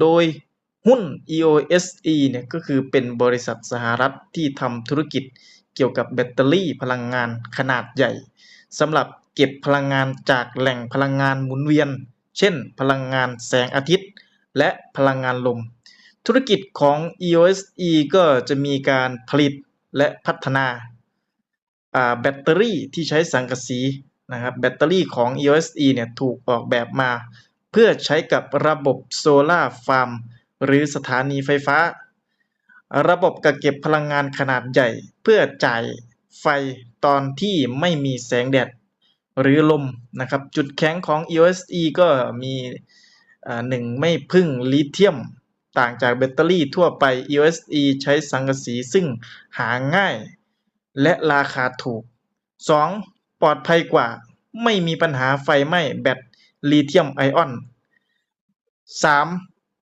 โดยหุ้น EOSE เนี่ยก็คือเป็นบริษัทสหรัฐที่ทำธุรกิจเกี่ยวกับแบตเตอรี่พลังงานขนาดใหญ่สำหรับเก็บพลังงานจากแหล่งพลังงานหมุนเวียน เช่น พลังงานแสงอาทิตย์ และพลังงานลม ธุรกิจของ EOSE ก็จะมีการผลิตและพัฒนาแบตเตอรี่ที่ใช้สังกะสีนะครับแบตเตอรี่ของ EOSE เนี่ยถูกออกแบบมา เพื่อใช้กับระบบโซลาร์ฟาร์มหรือสถานีไฟฟ้า ระบบกักเก็บพลังงานขนาดใหญ่ เพื่อจ่ายไฟตอนที่ไม่มีแสงแดด หรือลมนะครับ จุดแข็งของ EOSE ก็มีหนึ่งไม่พึ่งลิเธียมต่างจากแบตเตอรี่ทั่วไป EOSE ใช้สังกะสีซึ่งหาง่าย และราคาถูก 2. ปลอดภัยกว่าไม่มีปัญหาไฟไหม้แบต ลิเธียมไอออน 3.